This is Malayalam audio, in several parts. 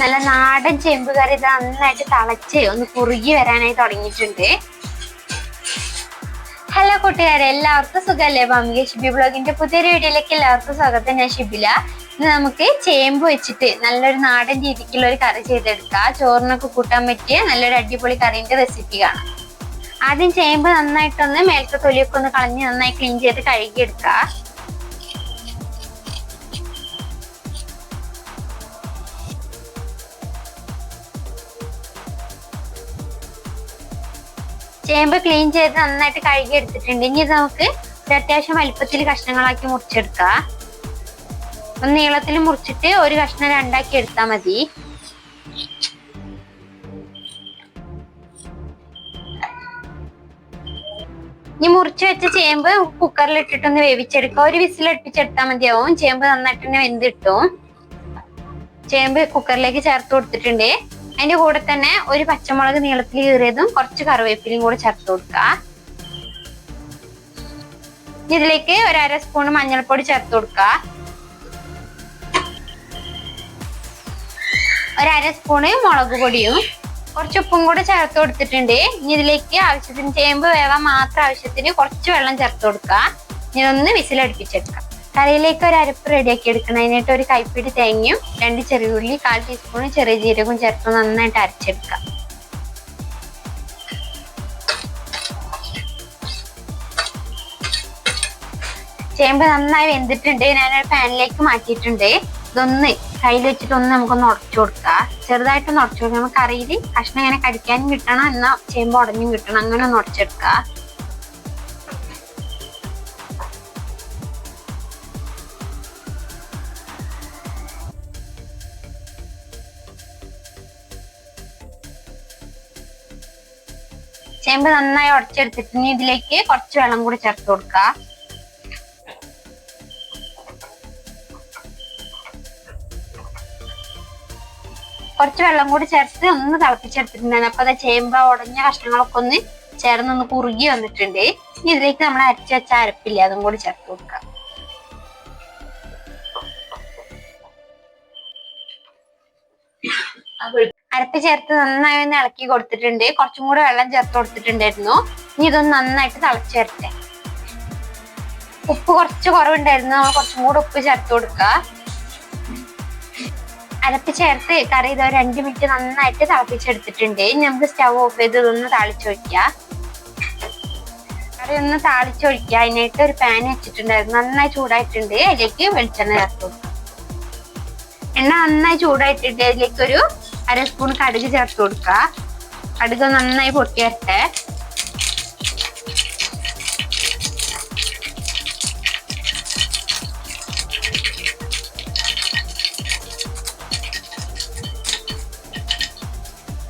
നല്ല നാടൻ ചേമ്പ് കറി ഇത് നന്നായിട്ട് തളച്ച് ഒന്ന് കുറുകി വരാനായി തുടങ്ങിയിട്ടുണ്ട്. ഹലോ കൂട്ടുകാരെ എല്ലാവർക്കും സുഖമല്ലേ? ബാമിക ഷിബി ബ്ലോഗിന്റെ പുതിയൊരു വീഡിയോയിലേക്ക് എല്ലാവർക്കും സ്വാഗതം. ഞാൻ ഷിബില. ഇന്ന് നമുക്ക് ചേമ്പ് വെച്ചിട്ട് നല്ലൊരു നാടൻ രീതിക്കുള്ള ഒരു കറി ചെയ്തെടുക്കാം. ചോറിനൊക്കെ കൂട്ടാൻ പറ്റിയ നല്ലൊരു അടിപൊളി കറിന്റെ റെസിപ്പി കാണാം. ആദ്യം ചേമ്പ് നന്നായിട്ടൊന്ന് മേലത്തെ തൊലിയൊക്കെ ഒന്ന് കളഞ്ഞ് നന്നായി ക്ലീൻ ചെയ്ത് കഴുകിയെടുക്കുക ചേമ്പ് ക്ലീൻ ചെയ്ത് നന്നായിട്ട് കഴുകി എടുത്തിട്ടുണ്ട് ഇനി ഇത് നമുക്ക് ഒരു അത്യാവശ്യം വലിപ്പത്തിൽ കഷ്ണങ്ങളാക്കി മുറിച്ചെടുക്കാം. ഒന്ന് നീളത്തിൽ മുറിച്ചിട്ട് ഒരു കഷ്ണം രണ്ടാക്കി എടുത്താൽ മതി. ഇനി മുറിച്ചു വെച്ച ചേമ്പ് കുക്കറിൽ ഇട്ടിട്ടൊന്ന് വേവിച്ചെടുക്കുക ഒരു വിസിൽ അടുപ്പിച്ചെടുത്താൽ മതിയാവും. ചേമ്പ് നന്നായിട്ട് തന്നെ വെന്തിട്ടും ചേമ്പ് കുക്കറിലേക്ക് ചേർത്ത് കൊടുത്തിട്ടുണ്ട്. അതിന്റെ കൂടെ തന്നെ ഒരു പച്ചമുളക് നീളത്തിൽ കീറിയതും കുറച്ച് കറിവേപ്പിലയും കൂടെ ചേർത്ത് കൊടുക്കുക ഇതിലേക്ക് ഒരു അര സ്പൂൺ മഞ്ഞൾപ്പൊടി ചേർത്ത് കൊടുക്കുക ഒരു അര സ്പൂണ് മുളക് പൊടിയും കുറച്ച് ഉപ്പും കൂടെ ചേർത്ത് കൊടുത്തിട്ടുണ്ട്. ഇനി ഇതിലേക്ക് ആവശ്യത്തിന് ചേമ്പ് വേവാൻ മാത്രം ആവശ്യത്തിന് കുറച്ച് വെള്ളം ചേർത്ത് കൊടുക്കുക ഇനി ഒന്ന് വിസിലടുപ്പിച്ചെടുക്കാം. കറിയിലേക്ക് ഒരു അരപ്പ് റെഡിയാക്കി എടുക്കണം. അതിനായിട്ട് ഒരു കൈപ്പിടി തേങ്ങയും രണ്ട് ചെറിയ ഉള്ളി കാൽ ടീസ്പൂൺ ചെറിയ ജീരകവും ചേർത്ത് നന്നായിട്ട് അരച്ചെടുക്കുക. ചേമ്പ് നന്നായി വെന്തിട്ടുണ്ട്. ഞാനൊരു പാനിലേക്ക് മാറ്റിയിട്ടുണ്ട്. ഇതൊന്ന് കയ്യിൽ വെച്ചിട്ട് ഒന്ന് നമുക്കൊന്ന് ഉടച്ചു കൊടുക്കാം. ചെറുതായിട്ടൊന്ന് ഉടച്ചു കൊടുക്കാം. നമുക്ക് കറിയിൽ കഷ്ണം ഇങ്ങനെ കടിക്കാനും കിട്ടണം എന്നാൽ ചേമ്പ് ഉടഞ്ഞും കിട്ടണം. അങ്ങനെ ഒന്ന് ഉടച്ചെടുക്കാം. ചേമ്പ് നന്നായി ഉടച്ചെടുത്തിട്ട് ഇനി ഇതിലേക്ക് കുറച്ച് വെള്ളം കൂടി ചേർത്ത് കൊടുക്കുക കുറച്ച് വെള്ളം കൂടി ചേർത്ത് ഒന്ന് തിളപ്പിച്ചെടുത്തിട്ടുണ്ടായിരുന്നു. അപ്പൊ അത് ചേമ്പ ഉടഞ്ഞ കഷ്ണങ്ങളൊക്കെ ഒന്ന് ചേർന്നൊന്ന് കുറുകി വന്നിട്ടുണ്ട്. ഇനി ഇതിലേക്ക് നമ്മൾ അരച്ച് വെച്ച അരപ്പില്ല അതും കൂടി ചേർത്ത് കൊടുക്കാം. അരപ്പ് ചേർത്ത് നന്നായി ഒന്ന് ഇളക്കി കൊടുത്തിട്ടുണ്ട്. കുറച്ചും കൂടെ വെള്ളം ചേർത്ത് കൊടുത്തിട്ടുണ്ടായിരുന്നു. ഇനി ഇതൊന്ന് നന്നായിട്ട് തിളച്ചേർത്തെ ഉപ്പ് കുറച്ച് കുറവുണ്ടായിരുന്നു. നമ്മൾ കുറച്ചും കൂടെ ഉപ്പ് ചേർത്ത് കൊടുക്കുക. അരപ്പ് ചേർത്ത് കറി ഇത് രണ്ട് മിനിറ്റ് നന്നായിട്ട് തിളപ്പിച്ചെടുത്തിട്ടുണ്ട്. ഇനി നമുക്ക് സ്റ്റവ് ഓഫ് ചെയ്ത് ഇതൊന്ന് താളിച്ചു വയ്ക്കുക കറി ഒന്ന് താളിച്ചു ഒഴിക്കുക അതിനായിട്ട് ഒരു പാൻ വെച്ചിട്ടുണ്ടായിരുന്നു. നന്നായി ചൂടായിട്ടുണ്ട്. അതിലേക്ക് വെളിച്ചെണ്ണ ചേർത്ത് എണ്ണ നന്നായി ചൂടായിട്ടുണ്ട്. അതിലേക്ക് ഒരു അര സ്പൂൺ കടുക് ചേർത്ത് കൊടുക്കുക. കടുക് നന്നായി പൊട്ടിയട്ടെ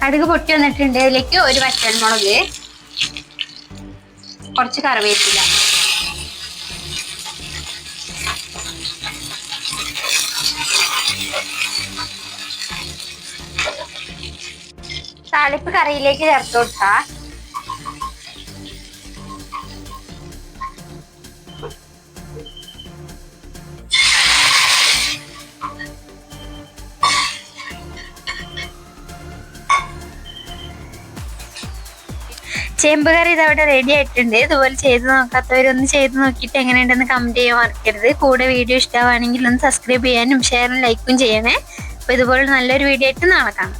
കടുക് പൊട്ടി വന്നിട്ടുണ്ട്. ഇതിലേക്ക് ഒരു വറ്റൽമുളക് കുറച്ച് കറിവേപ്പില. താളിപ്പ് കറിയിലേക്ക് ചേർത്ത് കൊടുക്കാം ചേമ്പ് കറി ഇതവിടെ റെഡി ആയിട്ടുണ്ട്. ഇതുപോലെ ചെയ്ത് നോക്കാത്തവരൊന്ന് ചെയ്ത് നോക്കിയിട്ട് എങ്ങനെയുണ്ടെന്ന് കമന്റ് ചെയ്യാൻ മറക്കരുത്. കൂടെ വീഡിയോ ഇഷ്ടമാണെങ്കിൽ ഒന്ന് സബ്സ്ക്രൈബ് ചെയ്യാനും ഷെയറും ലൈക്കും ചെയ്യണേ. അപ്പോൾ ഇതുപോലെ നല്ലൊരു വീഡിയോ ആയിട്ട് നാളെ കാണാം.